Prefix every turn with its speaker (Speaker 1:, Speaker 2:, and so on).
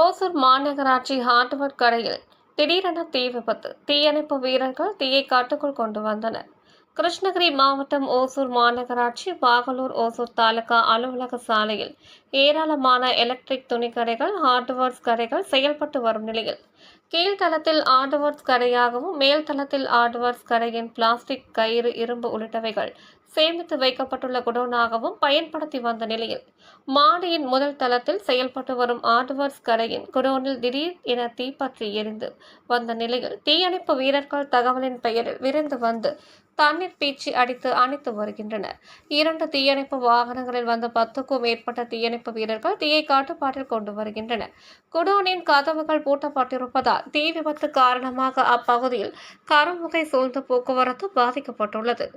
Speaker 1: ஓசூர் மாநகராட்சி ஹார்ட்வேர் கடையில் திடீரென தீ விபத்து. தீயணைப்பு வீரர்கள் தீயை காட்டுக்குள் கொண்டு வந்தனர். கிருஷ்ணகிரி மாவட்டம் ஓசூர் மாநகராட்சி பாகலூர் ஓசூர் தாலுகா அலுவலக சாலையில் ஏராளமான எலக்ட்ரிக் துணிக்கடைகள் ஹார்ட்வேர்ஸ் கடைகள் செயல்பட்டு வரும் நிலையில் கீழ்த்தளத்தில் ஹார்ட்வேர்ஸ் கடையாகவும் மேல்தளத்தில் தளத்தில் கடையின் பிளாஸ்டிக் கயிறு இரும்பு உள்ளிட்டவைகள் சேமித்து வைக்கப்பட்டுள்ள குடோனாகவும் பயன்படுத்தி வந்த நிலையில் மாடியின் முதல் தளத்தில் செயல்பட்டு வரும் ஹார்ட்வேர்ஸ் கடையின் குடோனில் திடீர் என தீப்பற்றி எரிந்து வந்த நிலையில் தீயணைப்பு வீரர்கள் தகவலின் பெயரில் விரைந்து வந்து தண்ணீர் பீச்சி அடித்து அணைத்து வருகின்றனர். இரண்டு தீயணைப்பு வாகனங்களில் வந்த பத்துக்கும் மேற்பட்ட தீயணைப்பு வீரர்கள் தீயை காட்டுப்பாட்டில் கொண்டு வருகின்றனர். குடோனின் கதவுகள் பூட்டப்பட்டிருப்பதால் தீ விபத்து காரணமாக அப்பகுதியில் கருமுகை சூழ்ந்த போக்குவரத்து பாதிக்கப்பட்டுள்ளது.